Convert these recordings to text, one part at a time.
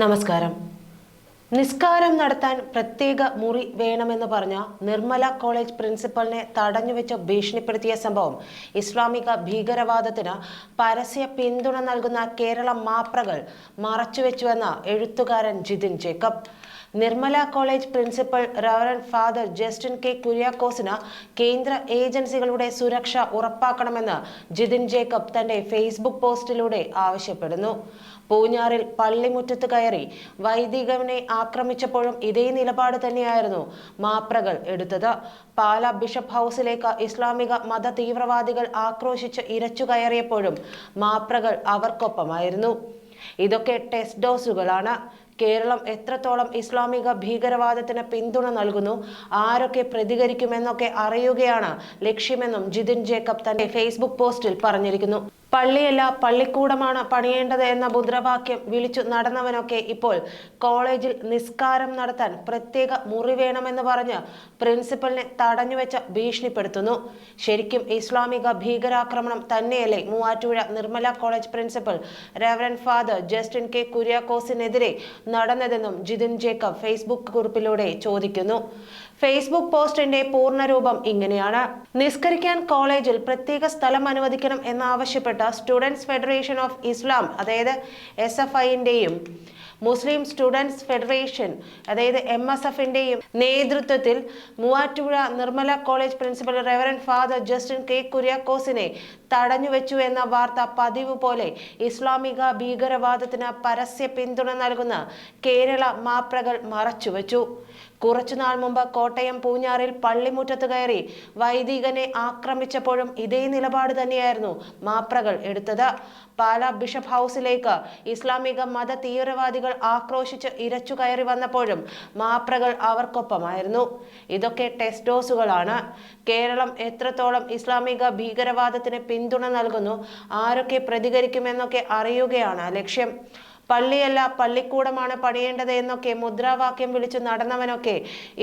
നമസ്കാരം. നിസ്കാരം നടത്താൻ പ്രത്യേക മുറി വേണമെന്ന് പറഞ്ഞ നിർമ്മല കോളേജ് പ്രിൻസിപ്പലിനെ തടഞ്ഞുവെച്ച് ഭീഷണിപ്പെടുത്തിയ സംഭവം ഇസ്ലാമിക ഭീകരവാദത്തിന് പരസ്യ പിന്തുണ നൽകുന്ന കേരള മാപ്രകൾ മറച്ചുവെച്ചുവെന്ന എഴുത്തുകാരൻ Jithin Jacob. Nirmala college principal reverend father Justin K കുര്യാക്കോസിന് കേന്ദ്ര ഏജൻസികളുടെ സുരക്ഷ ഉറപ്പാക്കണമെന്ന് ജിതിൻ ജേക്കബ് തന്റെ ഫേസ്ബുക്ക് പോസ്റ്റിലൂടെ ആവശ്യപ്പെടുന്നു. പൂഞ്ഞാറിൽ പള്ളിമുറ്റത്ത് കയറി വൈദികനെ ആക്രമിച്ചപ്പോഴും ഇതേ നിലപാട് തന്നെയായിരുന്നു മാപ്രകൾ എടുത്തത്. പാല ബിഷപ്പ് ഹൗസിലേക്ക് ഇസ്ലാമിക മത തീവ്രവാദികൾ ആക്രോശിച്ച് ഇരച്ചു കയറിയപ്പോഴും മാപ്രകൾ അവർക്കൊപ്പമായിരുന്നു. ഇതൊക്കെ ടെസ്റ്റ് ഡോസുകളാണ്. കേരളം എത്രത്തോളം ഇസ്ലാമിക ഭീകരവാദത്തിന് പിന്തുണ നൽകുന്നു ആരൊക്കെ പ്രതികരിക്കുമെന്നൊക്കെ അറിയുകയാണ് ലക്ഷ്യമെന്നും ജിതിൻ ജേക്കബ് തന്റെ ഫേസ്ബുക്ക് പോസ്റ്റിൽ പറഞ്ഞിരിക്കുന്നു. പള്ളിയല്ല പള്ളിക്കൂടമാണ് പണിയേണ്ടത് എന്ന മുദ്രാവാക്യം വിളിച്ചു നടന്നവനൊക്കെ ഇപ്പോൾ കോളേജിൽ നിസ്കാരം നടത്താൻ പ്രത്യേക മുറി വേണമെന്ന് പറഞ്ഞ് പ്രിൻസിപ്പലിനെ തടഞ്ഞുവെച്ച് ഭീഷണിപ്പെടുത്തുന്നു. ശരിക്കും ഇസ്ലാമിക ഭീകരാക്രമണം തന്നെയല്ലേ Muvattupuzha Nirmala college principal reverend father Justin K കുര്യാക്കോസിനെതിരെ നടന്നതെന്നും ജിതിൻ ജേക്കബ് ഫേസ്ബുക്ക് കുറിപ്പിലൂടെ ചോദിക്കുന്നു. ഫേസ്ബുക്ക് പോസ്റ്റിന്റെ പൂർണരൂപം ഇങ്ങനെയാണ്. നിസ്കരിക്കാൻ കോളേജിൽ പ്രത്യേക സ്ഥലം അനുവദിക്കണം എന്നാവശ്യപ്പെട്ട സ്റ്റുഡൻസ് ഫെഡറേഷൻ ഓഫ് ഇസ്ലാം അതായത് എസ് എഫ് ഐന്റെയും മുസ്ലിം സ്റ്റുഡൻസ് ഫെഡറേഷൻ അതായത് എം എസ് എഫിന്റെയും നേതൃത്വത്തിൽ Muvattupuzha Nirmala college principal reverend father Justin K കുര്യാക്കോസിനെ തടഞ്ഞുവെച്ചു എന്ന വാർത്ത പതിവ് പോലെ ഇസ്ലാമിക ഭീകരവാദത്തിന് പരസ്യ പിന്തുണ നൽകുന്ന കേരള മാപ്രകൾ മറച്ചുവെച്ചു കുറച്ചുനാൾ മുമ്പ് കോട്ടയം പൂഞ്ഞാറിൽ പള്ളിമുറ്റത്ത് കയറി വൈദികനെ ആക്രമിച്ചപ്പോഴും ഇതേ നിലപാട് തന്നെയായിരുന്നു മാപ്രകൾ എടുത്തത്. പാലാ ബിഷപ്പ് ഹൗസിലേക്ക് ഇസ്ലാമിക മത തീവ്രവാദികൾ ആക്രോശിച്ച് ഇരച്ചു കയറി വന്നപ്പോഴും മാപ്രകൾ അവർക്കൊപ്പമായിരുന്നു. ഇതൊക്കെ ടെസ്റ്റോസുകളാണ് കേരളം എത്രത്തോളം ഇസ്ലാമിക ഭീകരവാദത്തിന് പിന്തുണ നൽകുന്നു. ആരൊക്കെ പ്രതികരിക്കുമെന്നൊക്കെ അറിയുകയാണ്. ലക്ഷ്യം പള്ളിയല്ല പള്ളിക്കൂടമാണ് പണിയേണ്ടത് എന്നൊക്കെ മുദ്രാവാക്യം വിളിച്ചു നടന്നവനൊക്കെ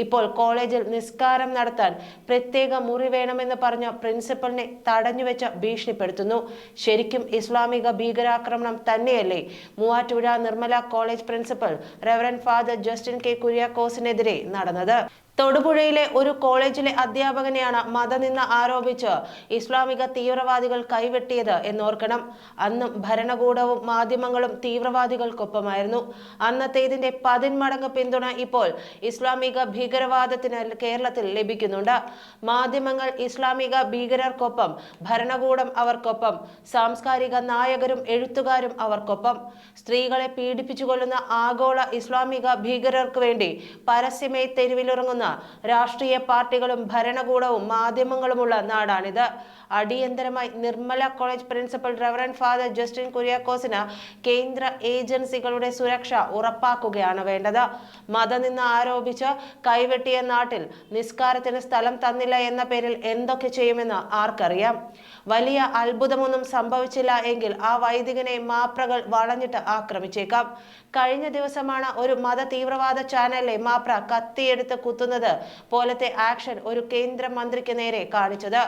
ഇപ്പോൾ കോളേജിൽ നിസ്കാരം നടത്താൻ പ്രത്യേക മുറി വേണമെന്ന് പറഞ്ഞ പ്രിൻസിപ്പലിനെ തടഞ്ഞുവെച്ച് ഭീഷണിപ്പെടുത്തുന്നു. ശരിക്കും ഇസ്ലാമിക ഭീകരാക്രമണം തന്നെയല്ലേ? Muvattupuzha Nirmala college principal reverend father Justin K കുര്യാക്കോസിനെതിരെ നടന്നത്. തൊടുപുഴയിലെ ഒരു കോളേജിലെ അധ്യാപകനെയാണ് മതനിന്ന ആരോപിച്ച് ഇസ്ലാമിക തീവ്രവാദികൾ കൈവെട്ടിയത് എന്നോർക്കണം. അന്നും ഭരണകൂടവും മാധ്യമങ്ങളും തീവ്രവാദികൾക്കൊപ്പമായിരുന്നു. അന്നത്തേതിന്റെ പതിന്മടങ്ങ് പിന്തുണ ഇപ്പോൾ ഇസ്ലാമിക ഭീകരവാദത്തിന് കേരളത്തിൽ ലഭിക്കുന്നുണ്ട്. മാധ്യമങ്ങൾ ഇസ്ലാമിക ഭീകരർക്കൊപ്പം ഭരണകൂടം അവർക്കൊപ്പം സാംസ്കാരിക നായകരും എഴുത്തുകാരും അവർക്കൊപ്പം. സ്ത്രീകളെ പീഡിപ്പിച്ചു കൊല്ലുന്ന ആഗോള ഇസ്ലാമിക ഭീകരർക്ക് വേണ്ടി പരസ്യമേ തെരുവിലിറങ്ങുന്ന രാഷ്ട്രീയ പാർട്ടികളും ഭരണകൂടവും മാധ്യമങ്ങളുമുള്ള നാടാണിത്. അടിയന്തരമായി Nirmala college principal reverend father Justin കുര്യാക്കോസിന് കേന്ദ്ര ഏജൻസികളുടെ സുരക്ഷ ഉറപ്പാക്കുകയാണ് വേണ്ടത്. മതനിന്ന് ആരോപിച്ച് കൈവെട്ടിയ നാട്ടിൽ നിസ്കാരത്തിന് സ്ഥലം തന്നില്ല എന്ന പേരിൽ എന്തൊക്കെ ചെയ്യുമെന്ന് ആർക്കറിയാം? വലിയ അത്ഭുതമൊന്നും സംഭവിച്ചില്ല എങ്കിൽ ആ വൈദികനെ മാപ്രകൾ വളഞ്ഞിട്ട് ആക്രമിച്ചേക്കാം. കഴിഞ്ഞ ദിവസമാണ് ഒരു മത തീവ്രവാദ ചാനലിലെ മാപ്ര കത്തിയെടുത്ത് കുത്തുന്നത് പോലത്തെ ആക്ഷൻ ഒരു കേന്ദ്രമന്ത്രിക്ക് നേരെ കാണിച്ചത്.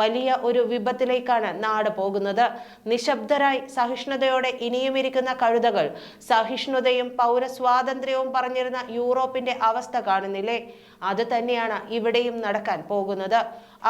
വലിയ ഒരു വിപത്തിലേക്കാണ് നാട് പോകുന്നത്. നിശബ്ദരായി സഹിഷ്ണുതയോടെ ഇനിയും ഇരിക്കുന്ന കഴുതകൾ സഹിഷ്ണുതയും പൗരസ്വാതന്ത്ര്യവും പറഞ്ഞിരുന്ന യൂറോപ്പിന്റെ അവസ്ഥ കാണുന്നില്ലേ? അത് തന്നെയാണ് ഇവിടെയും നടക്കാൻ പോകുന്നത്.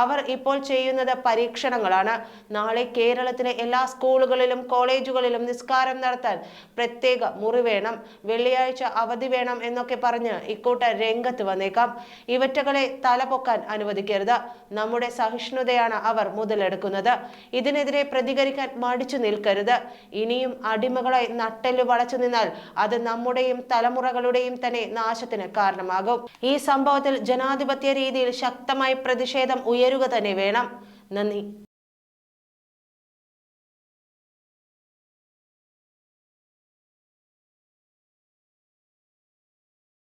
അവർ ഇപ്പോൾ ചെയ്യുന്നത് പരീക്ഷണങ്ങളാണ്. നാളെ കേരളത്തിലെ എല്ലാ സ്കൂളുകളിലും കോളേജുകളിലും നിസ്കാരം നടത്താൻ പ്രത്യേക മുറി വേണം. വെള്ളിയാഴ്ച അവധി വേണം എന്നൊക്കെ പറഞ്ഞ് ഇക്കൂട്ട രംഗത്ത് വന്നേക്കാം. ഇവറ്റകളെ തലപൊക്കാൻ അനുവദിക്കരുത്. നമ്മുടെ സഹിഷ്ണുതയാണ് അവർ മുതലെടുക്കുന്നത്. ഇതിനെതിരെ പ്രതികരിക്കാൻ മടിച്ചു നിൽക്കരുത്. ഇനിയും അടിമകളെ നട്ടെല്ല് വളച്ചു നിന്നാൽ അത് നമ്മുടെയും തലമുറകളുടെയും തന്നെ നാശത്തിന് കാരണമാകും. ഈ സംഭവത്തിൽ ജനാധിപത്യ രീതിയിൽ ശക്തമായി പ്രതിഷേധം ഉയരുക തന്നെ വേണം. നന്ദി.